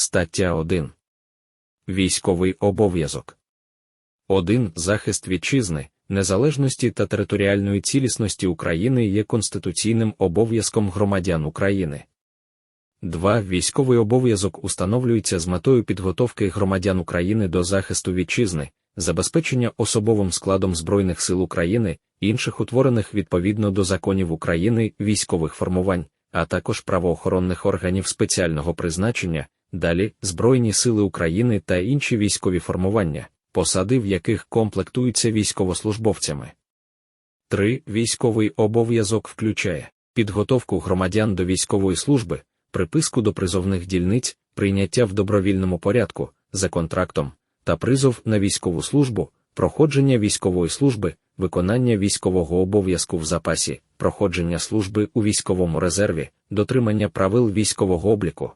Стаття 1. Військовий обов'язок. 1. Захист вітчизни, незалежності та територіальної цілісності України є конституційним обов'язком громадян України. 2. Військовий обов'язок установлюється з метою підготовки громадян України до захисту вітчизни, забезпечення особовим складом Збройних сил України, інших утворених відповідно до законів України військових формувань, а також правоохоронних органів спеціального призначення, далі Збройні сили України та інші військові формування, посади в яких комплектуються військовослужбовцями. 3. Військовий обов'язок включає підготовку громадян до військової служби, приписку до призовних дільниць, прийняття в добровільному порядку, за контрактом, та призов на військову службу, проходження військової служби, виконання військового обов'язку в запасі, проходження служби у військовому резерві, дотримання правил військового обліку.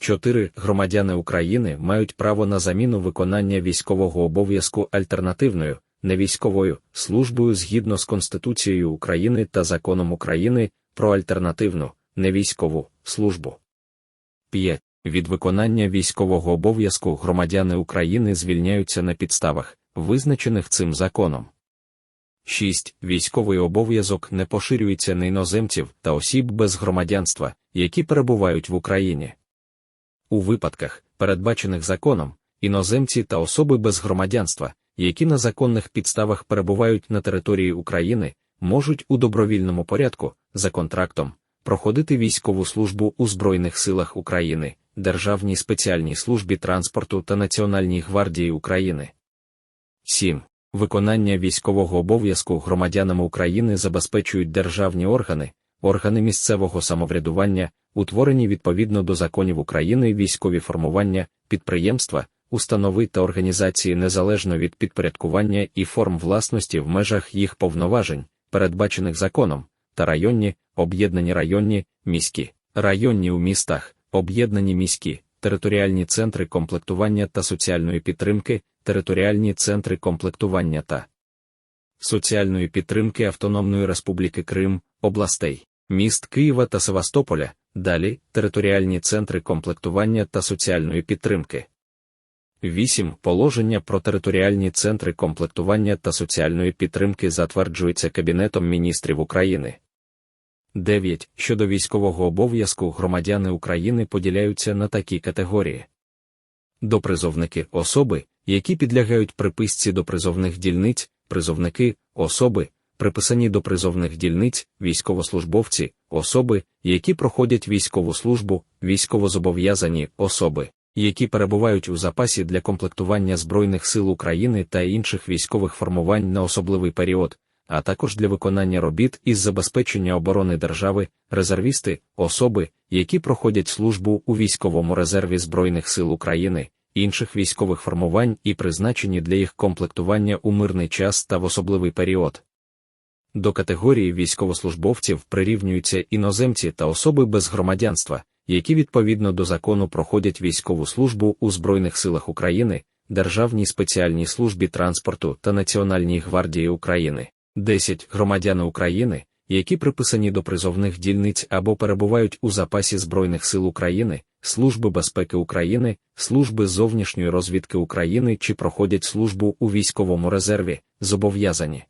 4. Громадяни України мають право на заміну виконання військового обов'язку альтернативною, невійськовою службою згідно з Конституцією України та законом України про альтернативну, невійськову службу. 5. Від виконання військового обов'язку громадяни України звільняються на підставах, визначених цим законом. 6. Військовий обов'язок не поширюється на іноземців та осіб без громадянства, які перебувають в Україні. У випадках, передбачених законом, іноземці та особи без громадянства, які на законних підставах перебувають на території України, можуть у добровільному порядку, за контрактом, проходити військову службу у Збройних силах України, Державній спеціальній службі транспорту та Національній гвардії України. 7. Виконання військового обов'язку громадянам України забезпечують державні органи, органи місцевого самоврядування, утворені відповідно до законів України військові формування, підприємства, установи та організації незалежно від підпорядкування і форм власності в межах їх повноважень, передбачених законом, та районні, об'єднані районні, міські, районні у містах, об'єднані міські, територіальні центри комплектування та соціальної підтримки, територіальні центри комплектування та соціальної підтримки Автономної Республіки Крим, областей, міст Києва та Севастополя, далі територіальні центри комплектування та соціальної підтримки. 8. Положення про територіальні центри комплектування та соціальної підтримки затверджується Кабінетом міністрів України. 9. Щодо військового обов'язку громадяни України поділяються на такі категорії. Допризовники особи, які підлягають приписці до призовних дільниць, призовники, особи, приписані до призовних дільниць, військовослужбовці, особи, які проходять військову службу, військовозобов'язані особи, які перебувають у запасі для комплектування Збройних сил України та інших військових формувань на особливий період, а також для виконання робіт із забезпечення оборони держави, резервісти, особи, які проходять службу у військовому резерві Збройних сил України, інших військових формувань і призначені для їх комплектування у мирний час та в особливий період. До категорії військовослужбовців прирівнюються іноземці та особи без громадянства, які відповідно до закону проходять військову службу у Збройних силах України, Державній спеціальній службі транспорту та Національній гвардії України. 10 громадяни України, які приписані до призовних дільниць або перебувають у запасі Збройних сил України, Служби безпеки України, Служби зовнішньої розвідки України чи проходять службу у військовому резерві, зобов'язані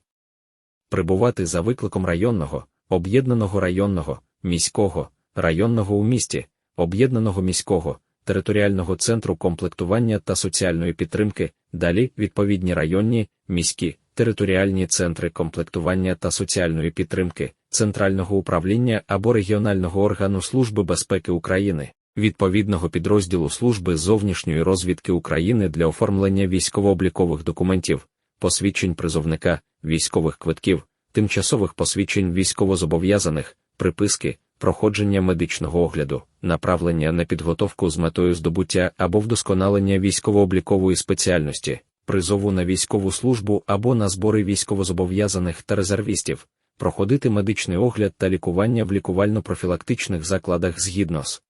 прибувати за викликом районного, об'єднаного районного, міського, районного у місті, об'єднаного міського, територіального центру комплектування та соціальної підтримки, далі відповідні районні, міські, територіальні центри комплектування та соціальної підтримки, центрального управління або регіонального органу Служби безпеки України, відповідного підрозділу Служби зовнішньої розвідки України для оформлення військово-облікових документів, посвідчень призовника, військових квитків, тимчасових посвідчень військовозобов'язаних, приписки, проходження медичного огляду, направлення на підготовку з метою здобуття або вдосконалення військово-облікової спеціальності, призову на військову службу або на збори військовозобов'язаних та резервістів, проходити медичний огляд та лікування в лікувально-профілактичних закладах згідно з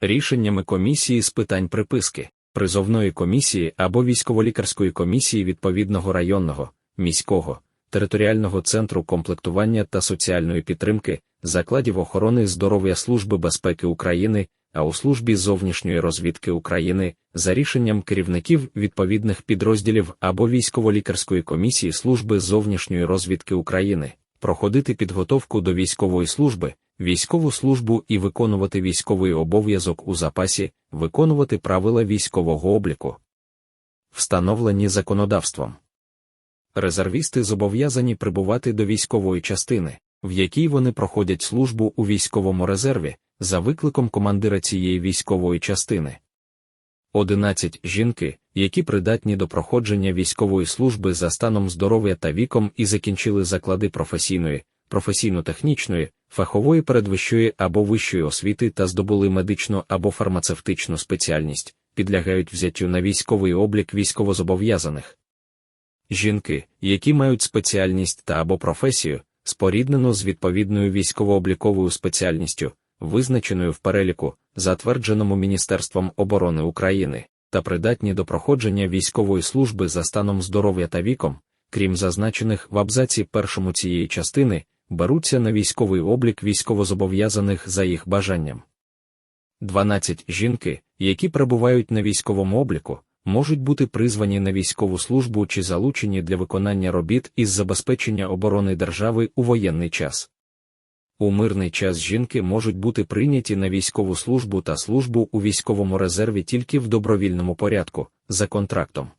рішеннями комісії з питань приписки, призовної комісії або військово-лікарської комісії відповідного районного, міського, територіального центру комплектування та соціальної підтримки, закладів охорони здоров'я Служби безпеки України, а у службі зовнішньої розвідки України за рішенням керівників відповідних підрозділів або військово-лікарської комісії служби зовнішньої розвідки України проходити підготовку до військової служби, військову службу і виконувати військовий обов'язок у запасі, виконувати правила військового обліку, встановлені законодавством. Резервісти зобов'язані прибувати до військової частини, в якій вони проходять службу у військовому резерві, за викликом командира цієї військової частини. 11 жінки, які придатні до проходження військової служби за станом здоров'я та віком і закінчили заклади професійної, професійно-технічної, фахової передвищої або вищої освіти та здобули медичну або фармацевтичну спеціальність, підлягають взяттю на військовий облік військовозобов'язаних. Жінки, які мають спеціальність та або професію, споріднено з відповідною військово-обліковою спеціальністю, визначеною в переліку, затвердженому Міністерством оборони України, та придатні до проходження військової служби за станом здоров'я та віком, крім зазначених в абзаці першому цієї частини, беруться на військовий облік військовозобов'язаних за їх бажанням. 12 жінки, які перебувають на військовому обліку, можуть бути призвані на військову службу чи залучені для виконання робіт із забезпечення оборони держави у воєнний час. У мирний час жінки можуть бути прийняті на військову службу та службу у військовому резерві тільки в добровільному порядку, за контрактом.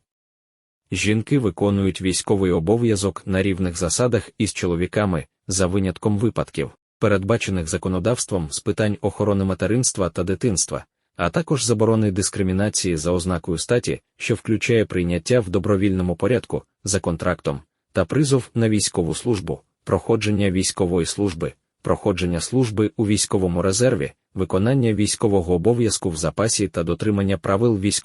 Жінки виконують військовий обов'язок на рівних засадах із чоловіками, за винятком випадків, передбачених законодавством з питань охорони материнства та дитинства, а також заборони дискримінації за ознакою статі, що включає прийняття в добровільному порядку, за контрактом, та призов на військову службу, проходження військової служби проходження служби у військовому резерві, виконання військового обов'язку в запасі та дотримання правил військового